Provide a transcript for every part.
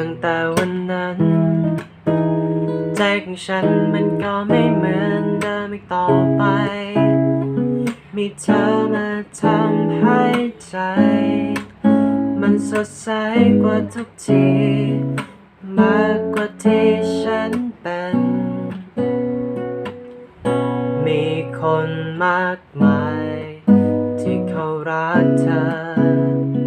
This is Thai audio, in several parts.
ตั้งแต่วันนั้น ใจของฉันมันก็ไม่เหมือนเดิมอีกต่อไป มีเธอมาทำให้ใจ มันสดใสกว่าทุกที มากกว่าที่ฉันเป็น มีคนมากมาย ที่เขารักเธอ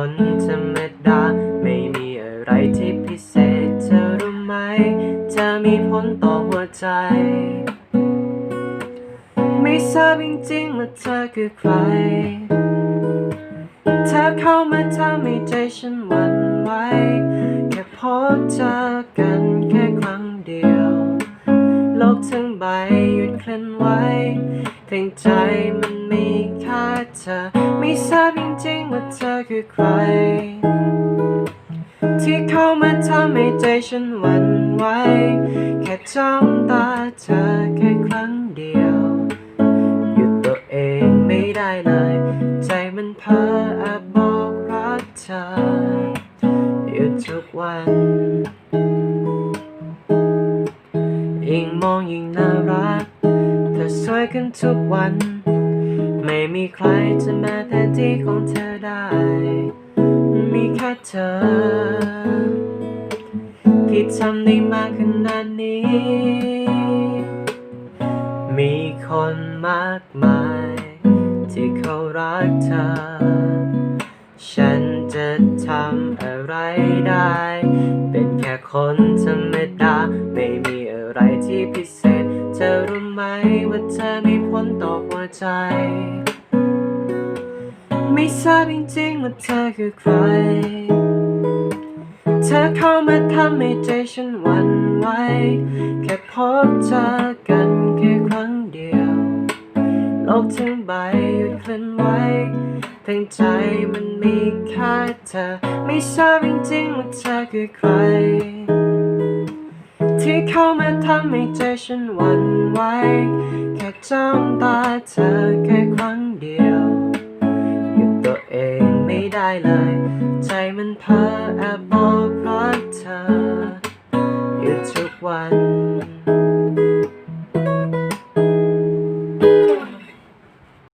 คนธรรมดา ไม่มีอะไรที่พิเศษเธอรู้ไหมจะมีผลต่อหัวใจ ไม่ทราบจริงๆว่าเธอคือใคร เธอเข้ามาทำให้ใจฉันหวั่นไหวแค่พบเจอกันแค่ครั้งเดียว โลกทั้งใบหยุดเคลื่อนไหวเพียงใจมันมีค่าเธอไม่ทราบ ว่าเธอคือใคร ที่เข้ามาทำให้ใจฉันหวั่นไหวแค่จ้องตาเธอแค่ครั้งเดียวหยุดตัวเองไม่ได้เลย ใจมันเพ้อแอบบอกรักเธออยู่ทุกวันยิ่งมองยิ่งน่ารัก เธอสวยขึ้นทุกวัน ไม่มีใครจะมาแทน เธอ ที่ทำได้มากขนาดนี้ มีคนมากมาย ที่เขารักเธอ ฉันจะทำอะไรได้ เป็นแค่คนธรรมดา ไม่มีอะไรที่พิเศษ เธอรู้ไหมว่าเธอไมีผลต่อหัวใจ ไม่ทราบจริงๆว่าเธอคือใคร เธอเข้ามาทำให้ใจฉันหวั่นไหวแค่พบเจอกันแค่ครั้งเดียว โลกทั้งใบหยุดเคลื่อนไหวทั้งใจมันมีแค่เธอ ไม่ทราบจริงๆว่าเธอคือใคร ที่เข้ามาทำให้ใจฉันหวั่นไหวแค่จ้องตาเธอแค่ครั้งเดียว ได้เลย ใจมันเพ้อแอบบอกรักเธออยู่ทุกวัน